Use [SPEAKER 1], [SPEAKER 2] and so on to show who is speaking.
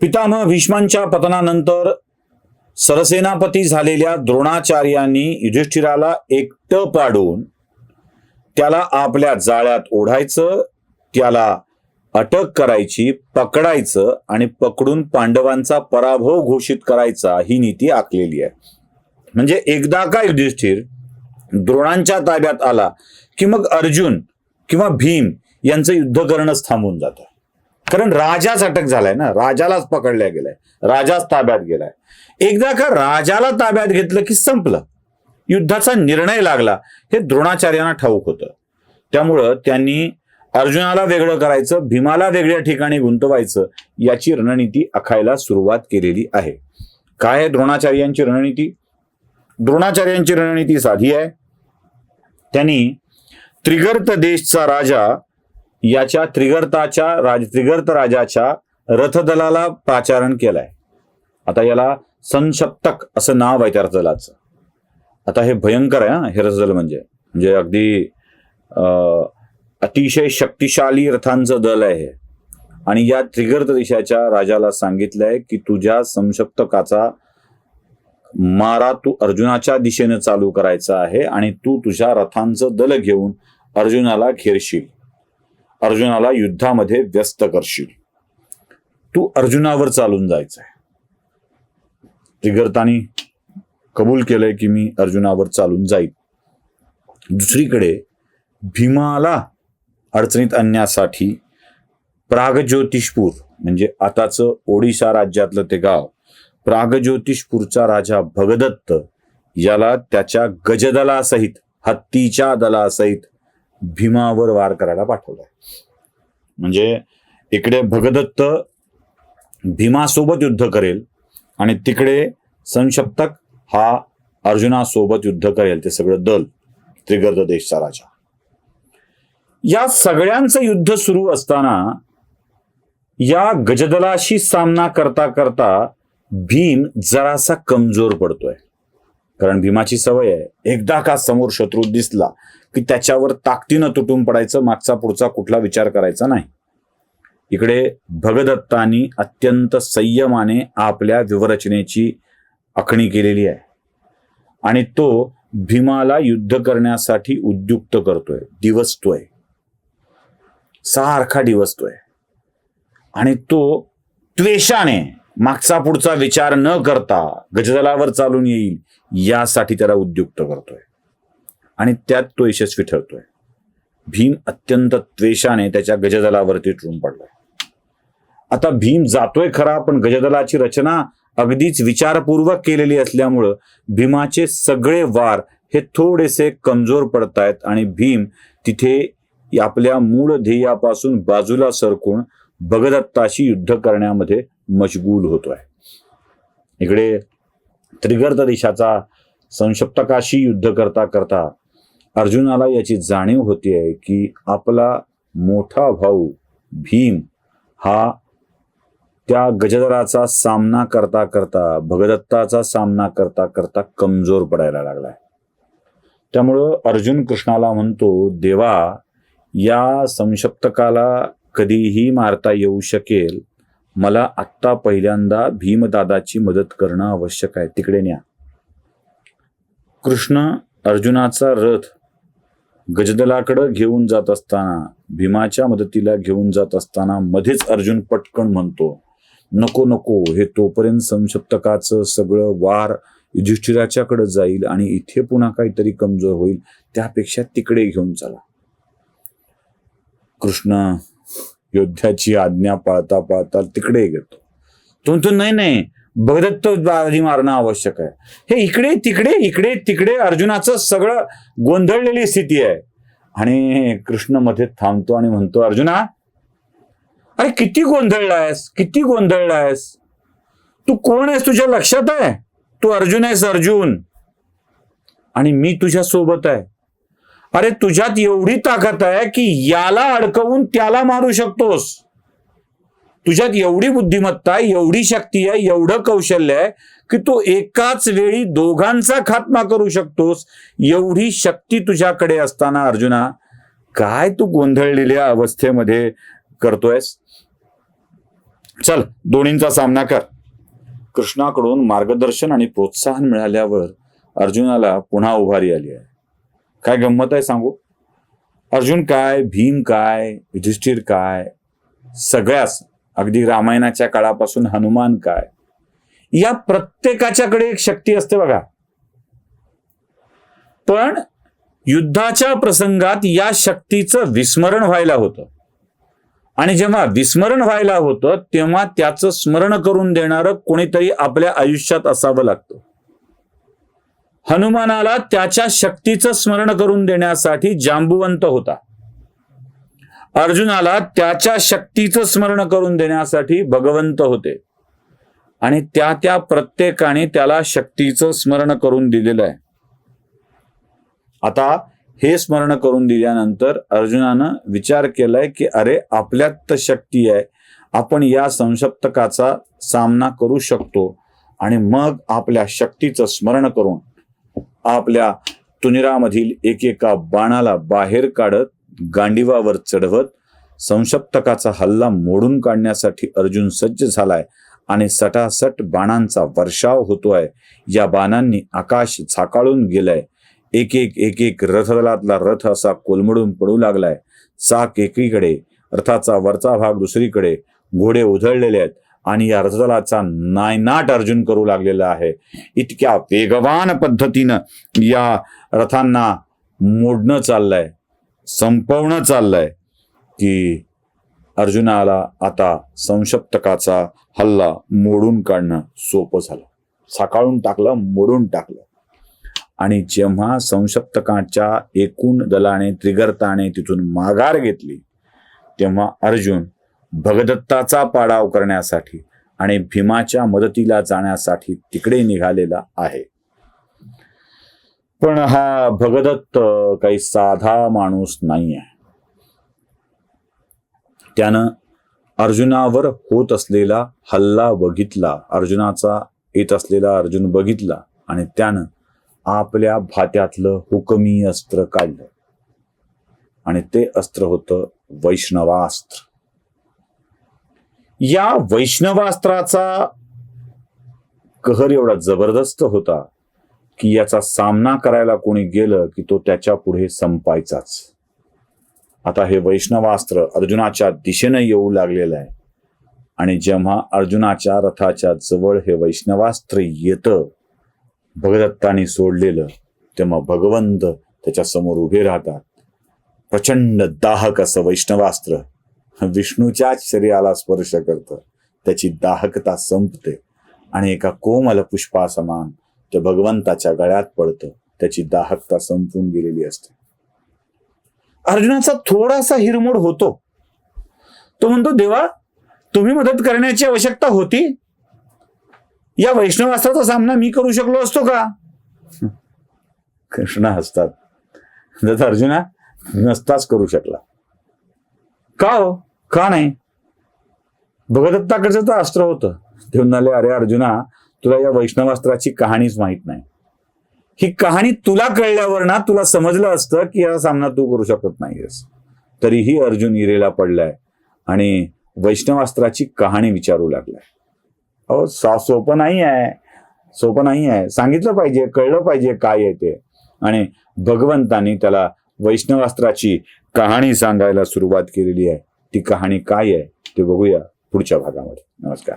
[SPEAKER 1] पितामह भीष्मांच्या पतनानंतर सरसेनापती झालेल्या द्रोणाचार्यांनी युधिष्ठिराला एकटं पाडून त्याला आपल्या जाळ्यात ओढायचं त्याला अटक करायची पकडायचं आणि पकडून पांडवांचा पराभव घोषित करायचा ही नीती आखलेली आहे. म्हणजे एकदा का युधिष्ठिर द्रोणांच्या ताब्यात आला की मग अर्जुन किंवा भीम यांचं युद्ध करणंच थांबून जातं? कारण राजाच अटक झालाय ना. राजालाच पकडल्या गेलाय. राजाच ताब्यात गेलाय. एकदा का राजाला ताब्यात घेतलं की संपलं. युद्धाचा निर्णय लागला. हे द्रोणाचार्यांना ठाऊक होतं. त्यामुळं त्यांनी अर्जुनाला वेगळं करायचं भीमाला वेगळ्या ठिकाणी गुंतवायचं याची रणनीती आखायला सुरुवात केलेली आहे. काय आहे द्रोणाचार्यांची रणनीती? द्रोणाचार्यांची रणनीती साधी आहे. त्यांनी त्रिगर्त देशचा राजा याच्या त्रिगर्ताच्या राज त्रिगर्त राजाच्या रथदलाला पाचारण केलंय. आता याला संशप्तक असं नाव आहे त्या रथदलाचं. आता हे भयंकर आहे हा हे रथदल म्हणजे. म्हणजे अगदी अं, अतिशय शक्तिशाली रथांचं दल आहे हे. आणि या त्रिगर्त देशाच्या राजाला सांगितलंय की तुझ्या संशप्तकाचा मारा तू अर्जुनाच्या दिशेने चालू करायचा आहे आणि तू तुझ्या रथांचं दल घेऊन अर्जुनाला घेरशील. अर्जुनाला युद्धामध्ये व्यस्त करशील. तू अर्जुनावर चालून जायचंय. त्रिगर्तानी कबूल केलंय की मी अर्जुनावर चालून जाईल दुसरीकडे भीमाला अडचणीत आणण्यासाठी प्रागज्योतिषपूर म्हणजे आताचं ओडिशा राज्यातलं ते गाव प्रागज्योतिषपूरचा राजा भगदत्त याला त्याच्या गजदलासहित हत्तीच्या दलासहित भीमावर वार करायला पाठवलाय. म्हणजे इकडे भगदत्त भीमासोबत युद्ध करेल आणि तिकडे संशप्तक हा अर्जुनासोबत युद्ध करेल ते सगळं दल त्रिगर्द देशचा राजा. या सगळ्यांचं युद्ध सुरू असताना या गजदलाशी सामना करता करता भीम जरासा कमजोर पडतोय. कारण भीमाची सवय आहे. एकदा का समोर शत्रू दिसला की त्याच्यावर ताकदीनं तुटून पडायचं मागचा पुढचा कुठला विचार करायचा नाही. इकडे भगदत्तानी अत्यंत संयमाने आपल्या विवरचनेची आखणी केलेली आहे. आणि तो भीमाला युद्ध करण्यासाठी उद्युक्त करतोय दिवसतोय. सारखा दिवसतोय. आणि तो त्वेषाने मागचा पुढचा विचार न करता गजदलावर चालून येईल यासाठी त्याला उद्युक्त करतोय. आणि त्यात तो यशस्वी ठरतोय. भीम अत्यंत त्वेषाने त्याच्या गजदलावरती टून पडलाय. आता भीम जातोय खरा पण गजदलाची रचना अगदीच विचारपूर्वक केलेली असल्यामुळं भीमाचे सगळे वार हे थोडेसे कमजोर पडतायत आणि भीम तिथे आपल्या मूळ ध्येयापासून बाजूला सरकून भगदत्ताशी युद्ध करण्यामध्ये मशगूल होतोय. इकडे त्रिगर्त देशाचा संशप्तकाशी युद्ध करता करता अर्जुनाला याची जाणीव होतीये की आपला मोठा भाऊ भीम हा त्या गजदराचा सामना करता करता भगदत्ताचा सामना करता करता कमजोर पडायला लागलाय. त्यामुळं अर्जुन कृष्णाला म्हणतो देवा या संशप्तकाला कधीही मारता येऊ शकेल. मला आत्ता पहिल्यांदा भीमदादाची मदत करणं आवश्यक आहे. तिकडे न्या. कृष्ण अर्जुनाचा रथ गजदलाकडं घेऊन जात असताना भीमाच्या मदतीला घेऊन जात असताना मध्येच अर्जुन पटकन म्हणतो नको नको हे तोपर्यंत संशप्तकाचं सगळं वार युधिष्ठिराच्याकडे जाईल आणि इथे पुन्हा काहीतरी कमजोर होईल त्यापेक्षा तिकडे घेऊन चला. कृष्ण योद्ध्याची आज्ञा पाळता पाळता तिकडे घेतो तो म्हणतो नाही नाही भगदत्त आधी मारणं आवश्यक आहे. हे इकडे तिकडे इकडे तिकडे अर्जुनाचं सगळं गोंधळलेली स्थिती आहे. आणि कृष्णमध्ये थांबतो आणि म्हणतो अर्जुना अरे किती गोंधळलायस किती गोंधळलायस? तू कोण आहेस तुझ्या लक्षात आहे? तू अर्जुन आहेस अर्जुन. आणि मी तुझ्या सोबत आहे. अरे तुझ्यात एवढी ताकद आहे की याला अडकवून त्याला मारू शकतोस. तुझ्यात एवढी बुद्धिमत्ता आहे एवढी शक्ती आहे एवढं कौशल्य आहे की तू एकाच वेळी दोघांचा खात्मा करू शकतोस. एवढी शक्ती तुझ्याकडे असताना अर्जुना काय तू गोंधळलेल्या अवस्थेमध्ये करतोयस? चल दोन्हींचा सामना कर. कृष्णाकडून मार्गदर्शन आणि प्रोत्साहन मिळाल्यावर अर्जुनाला पुन्हा उभारी आली आहे. काय गंमत आहे सांगू? अर्जुन काय भीम काय युधिष्ठिर काय सगळ्याच अगदी रामायणाच्या काळापासून हनुमान काय? या प्रत्येकाच्याकडे एक शक्ती असते बघा. पण युद्धाच्या प्रसंगात या शक्तीचं विस्मरण व्हायला होतं. आणि जेव्हा विस्मरण व्हायला होतं तेव्हा त्याचं स्मरण करून देणारं कोणीतरी आपल्या आयुष्यात असावं लागतं. हनुमानाला त्याच्या शक्तीचं स्मरण करून देण्यासाठी जांबुवंत होता. अर्जुनाला त्याच्या शक्तीचं स्मरण करून देण्यासाठी भगवंत होते. आणि त्या त्या प्रत्येकाने त्याला शक्तीचं स्मरण करून दिलेलं आहे. आता हे स्मरण करून दिल्यानंतर अर्जुनानं विचार केलाय की अरे आपल्यात तर शक्ती आहे. आपण या संशप्तकाचा सामना करू शकतो. आणि मग आपल्या शक्तीचं स्मरण करून आपल्या तुनिरामधील एकेका बाणाला बाहेर काढत गांडीवावर चढवत संशप्तकाचा हल्ला मोडून काढण्यासाठी अर्जुन सज्ज झालाय आणि सटासट बाणांचा वर्षाव होतोय. या बाणांनी आकाश झाकाळून गेलंय. एक एक एक एक रथदलातला रथ असा कोलमडून पडू लागलाय. चाक एकीकडे रथाचा वरचा भाग दुसरीकडे घोडे उधळलेले आहेत आणि या रथदलाचा नायनाट अर्जुन करू लागलेला आहे. इतक्या वेगवान पद्धतीनं या रथांना मोडणं चाललंय. संपवणं चाललंय की अर्जुनाला आता संशप्तकाचा हल्ला मोडून काढणं सोपं झालं. साकाळून टाकलं मोडून टाकलं. आणि जेव्हा संशप्तकाच्या एकूण दलाने त्रिगर्ताने तिथून माघार घेतली तेव्हा अर्जुन भगदत्ताचा पाडाव करण्यासाठी आणि भीमाच्या मदतीला जाण्यासाठी तिकडे निघालेला आहे. पण हा भगदत्त काही साधा माणूस नाही आहे त्यानं अर्जुनावर होत असलेला हल्ला बघितला अर्जुनाचा येत असलेला अर्जुन बघितला आणि त्यानं आपल्या भात्यातलं हुकमी अस्त्र काढलं. आणि ते अस्त्र होतं वैष्णवास्त्र. या वैष्णवास्त्राचा कहर एवढा जबरदस्त होता की याचा सामना करायला कोणी गेलं की तो त्याच्या पुढे संपायचाच. आता हे वैष्णवास्त्र अर्जुनाच्या दिशेनं येऊ लागलेलं आहे. आणि जेव्हा अर्जुनाच्या रथाच्या जवळ हे वैष्णवास्त्र येतं भगदत्ताने सोडलेलं तेव्हा भगवंत त्याच्यासमोर उभे राहतात. प्रचंड दाहक असं वैष्णवास्त्र विष्णूच्याच शरीराला स्पर्श करतं. त्याची दाहकता संपते आणि एका कोमल पुष्पासमान ते भगवंताच्या गळ्यात पडतं. त्याची दाहकता संपून गेलेली असते. अर्जुनाचा थोडासा हिरमोड होतो. तो म्हणतो देवा तुम्ही मदत करण्याची आवश्यकता होती. या वैष्णवास्त्राचा सामना मी करू शकलो असतो का? कृष्ण हसतात. जर अर्जुना नसताच करू शकला. का हो? का नाही? भगदत्ताकडचं तर अस्त्र होतं. ते म्हणाले अरे अर्जुना तुला या वैष्णवास्त्राची कहाणीच माहीत नाही. ही कहाणी तुला कळल्यावर ना तुला समजलं असतं की हा सामना तू करू शकत नाहीयेस. तरीही अर्जुन इरेला पडलाय आणि वैष्णवास्त्राची कहाणी विचारू लागलाय. अहो सा सोपं नाही आहे सोपं नाही आहे सांगितलं पाहिजे कळलं पाहिजे काय आहे ते. आणि भगवंतानी त्याला वैष्णवास्त्राची कहाणी सांगायला सुरुवात केलेली आहे. ती कहाणी काय आहे ते बघूया पुढच्या भागामध्ये. नमस्कार.